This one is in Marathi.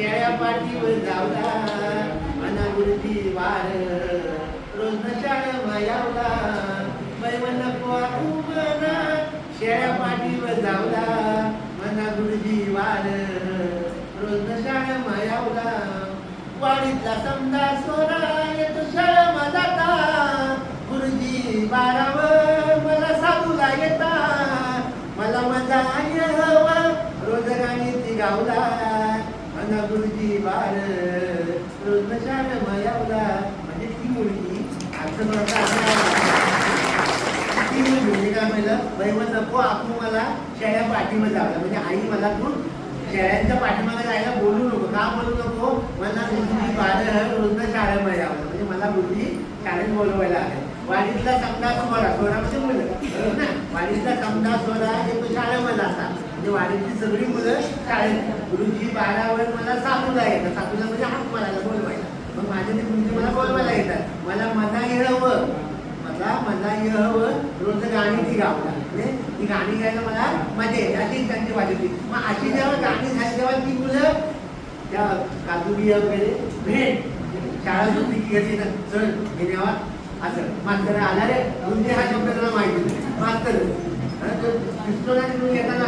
शेळ्या पाठीवर जावला मना वार रोज नशाळ मायावला बैवन नको शेळ्या पाठीवर जावला मना गुरुजी वार रोज नशाळ मायावला वाडीतला समजा सोरा येतो शाळा माझा गुरुजी बाराव मला साधूला येता. मला मजा आणि हवा रोज गाणी ती गावला. मला गुरुजी बार रोज नशान मायावला म्हणजे ती मुलगी असं म्हणता ती मुलगी काय म्हणलं बाई मग नको आपण मला शेळ्या पाठीमध्ये जावला म्हणजे आई मला तू शेळ्यांच्या पाठीमागे जायला बोलू नको. का बोलू नको? मला गुरुजी बार रोज शाळेमध्ये यावं म्हणजे मला गुरुजी शाळेत बोलवायला आहे. वाडीतला समजा सोरा सोरा म्हणजे मुलं वाडीतला समजा सोरा हे तो शाळेमध्ये असतात म्हणजे वाडीतली सगळी मुलं शाळेत गुरुजी बारावर मला सासूला येतात. सासूला म्हणजे हात मारायला बोलवायला. मग माझे ते गुरुजी मला बोलवायला येतात. मला मना येळवं मला मना येळवं रोज गाणी ती गावला म्हणजे ती गाणी गायला मला मजा येते. अशी त्यांची वाजवली मग अशी जेव्हा गाणी झाली तेव्हा ती मुलं त्या काजुरी वगैरे भेट. शाळा सुद्धा घेतली ना चल हे असं. मास्तर आला रे. गुरुजी हा शब्द त्याला माहिती मास्तर. हा, तो तिकडून येताना